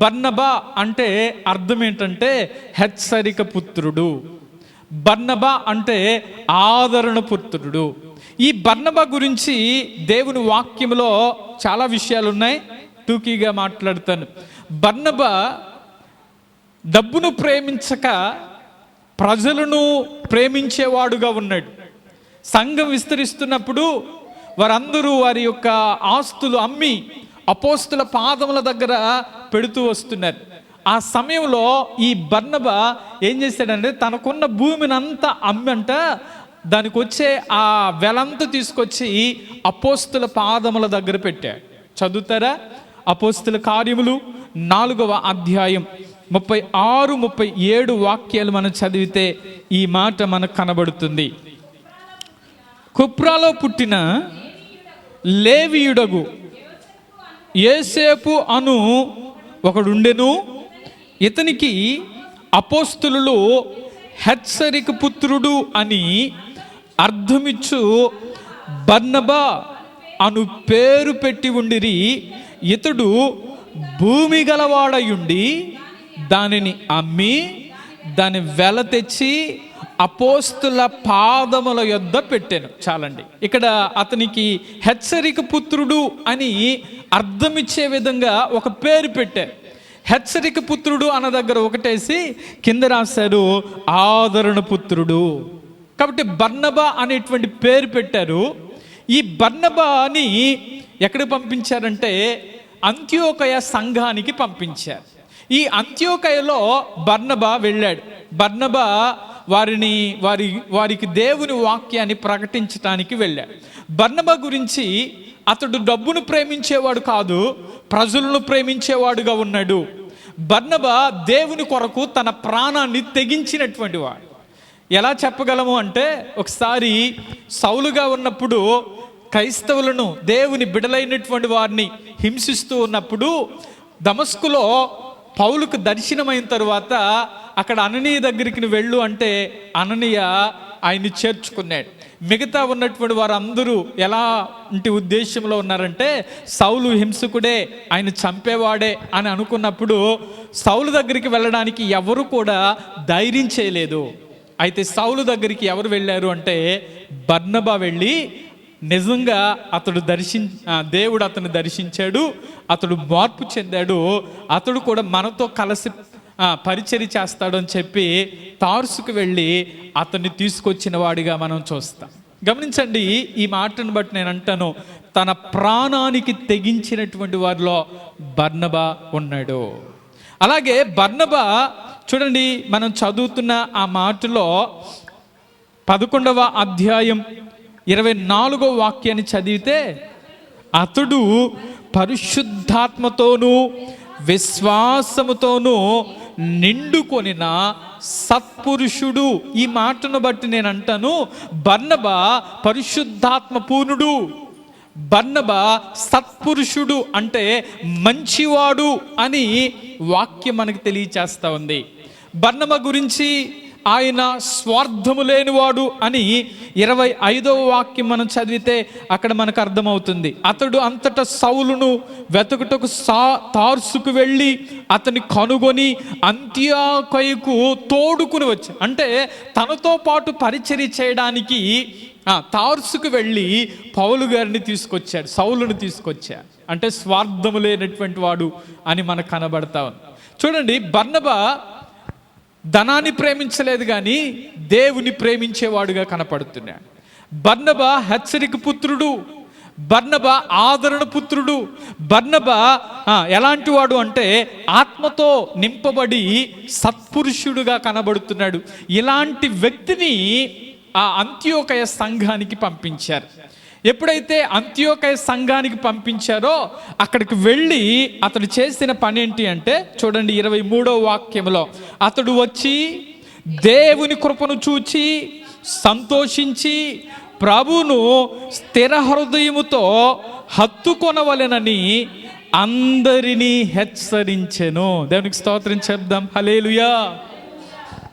బర్నబా అంటే అర్థం ఏంటంటే హెచ్చరిక పుత్రుడు. బర్నబా అంటే ఆదరణ పుత్రుడు. ఈ బర్నబా గురించి దేవుని వాక్యంలో చాలా విషయాలు ఉన్నాయి టూకీగా మాట్లాడతాను. బర్నబా డబ్బును ప్రేమించక ప్రజలను ప్రేమించేవాడుగా ఉన్నాడు. సంఘం విస్తరిస్తున్నప్పుడు వారందరూ వారి యొక్క ఆస్తులు అమ్మి అపోస్తుల పాదముల దగ్గర పెడుతూ వస్తున్నారు. ఆ సమయంలో ఈ బర్ణబ ఏం చేశాడంటే తనకున్న భూమిని అంతా అమ్మంట దానికి వచ్చే ఆ వెలంతా తీసుకొచ్చి అపోస్తుల పాదముల దగ్గర పెట్టాడు. చదువుతారా? అపోస్తుల కార్యములు నాలుగవ అధ్యాయం ముప్పై ఆరు ముప్పై ఏడు వాక్యాలు మనం చదివితే ఈ మాట మనకు కనబడుతుంది. కుప్రాలో పుట్టిన లేవియుడగు ఏసేపు అను ఒకడుండెను. ఇతనికి అపోస్తులు హెచ్చరిక పుత్రుడు అని అర్థమిచ్చు బర్నబా అను పేరు పెట్టి ఉండిరి. ఇతడు భూమి గలవాడయుండి దానిని అమ్మి దాని వెల తెచ్చి అపోస్తుల పాదముల యొద్ద పెట్టాను. చాలండి. ఇక్కడ అతనికి హెచ్చరిక పుత్రుడు అని అర్థమిచ్చే విధంగా ఒక పేరు పెట్టారు. హెచ్చరిక పుత్రుడు అన్న దగ్గర ఒకటేసి కింద రాశారు ఆదరణ పుత్రుడు. కాబట్టి బర్ణబా అనేటువంటి పేరు పెట్టారు. ఈ బర్ణబాని ఎక్కడికి పంపించారంటే అంత్యోకయ సంఘానికి పంపించారు. ఈ అంత్యోకయలో బర్ణబా వెళ్ళాడు. బర్ణబా వారిని వారి వారికి దేవుని వాక్యాన్ని ప్రకటించడానికి వెళ్ళాడు బర్ణబ గురించి అతడు డబ్బును ప్రేమించేవాడు కాదు ప్రజలను ప్రేమించేవాడుగా ఉన్నాడు. బర్ణబ దేవుని కొరకు తన ప్రాణాన్ని తెగించినటువంటి వాడు. ఎలా చెప్పగలము అంటే ఒకసారి సౌలుగా ఉన్నప్పుడు క్రైస్తవులను దేవుని బిడలైనటువంటి వారిని హింసిస్తూ ఉన్నప్పుడు దమస్కులో పౌలుకు దర్శనమైన తరువాత అక్కడ అననీయ దగ్గరికి నువ్వు వెళ్ళు అంటే అననీయ ఆయన్ని చేర్చుకున్నాడు. మిగతా ఉన్నటువంటి వారందరూ ఎలాంటి ఉద్దేశంలో ఉన్నారంటే సౌలు హింసకుడే ఆయన చంపేవాడే అని అనుకున్నప్పుడు సౌలు దగ్గరికి వెళ్ళడానికి ఎవరు కూడా ధైర్యం చేయలేదు. అయితే సౌలు దగ్గరికి ఎవరు వెళ్ళారు అంటే బర్నబా వెళ్ళి నిజంగా అతడు దర్శిం దేవుడు అతను దర్శించాడు అతడు మార్పు చెందాడు అతడు కూడా మనతో కలిసి పరిచర్య చేస్తాడు అని చెప్పి తార్సుకు వెళ్ళి అతన్ని తీసుకొచ్చిన వాడిగా మనం చూస్తాం. గమనించండి ఈ మాటను బట్టి నేను అంటాను తన ప్రాణానికి తెగించినటువంటి వారిలో బర్నబా ఉన్నాడు. అలాగే బర్నబా చూడండి మనం చదువుతున్న ఆ మాటలో పదకొండవ అధ్యాయం ఇరవై నాలుగో వాక్యాన్ని చదివితే అతడు పరిశుద్ధాత్మతోనూ విశ్వాసముతోనూ నిండుకొనిన సత్పురుషుడు. ఈ మాటను బట్టి నేను అంటాను బర్ణబ పరిశుద్ధాత్మ పూర్ణుడు. బర్ణబ సత్పురుషుడు అంటే మంచివాడు అని వాక్యం మనకు తెలియచేస్తా ఉంది. బర్ణబ గురించి ఆయన స్వార్థము లేనివాడు అని ఇరవై ఐదవ వాక్యం మనం చదివితే అక్కడ మనకు అర్థమవుతుంది. అతడు అంతటా సౌలును వెతుకుటకు సా తార్సుకు వెళ్ళి అతని కనుగొని అంత్యాకయకు తోడుకుని వచ్చి అంటే తనతో పాటు పరిచర్య చేయడానికి తార్సుకు వెళ్ళి పౌలు గారిని తీసుకొచ్చాడు సౌలును తీసుకొచ్చాడు. అంటే స్వార్థము లేనటువంటి వాడు అని మనకు కనబడతా ఉంది. చూడండి బర్నబా ధనాన్ని ప్రేమించలేదు కానీ దేవుని ప్రేమించేవాడుగా కనపడుతున్నాడు. బర్ణబ హెచ్చరిక పుత్రుడు బర్ణబ ఆదరణ పుత్రుడు బర్ణబ ఎలాంటి వాడు అంటే ఆత్మతో నింపబడి సత్పురుషుడుగా కనబడుతున్నాడు. ఇలాంటి వ్యక్తిని ఆ అంత్యోకయ సంఘానికి పంపించారు. ఎప్పుడైతే అంత్యోకయ సంఘానికి పంపించారో అక్కడికి వెళ్ళి అతడు చేసిన పని ఏంటి అంటే చూడండి ఇరవై మూడో వాక్యంలో అతడు వచ్చి దేవుని కృపను చూచి సంతోషించి ప్రభువును స్థిర హృదయముతో హత్తుకొనవలెనని అందరినీ హెచ్చరించెను. దేవునికి స్తోత్రం చెప్దాం. హలేలుయా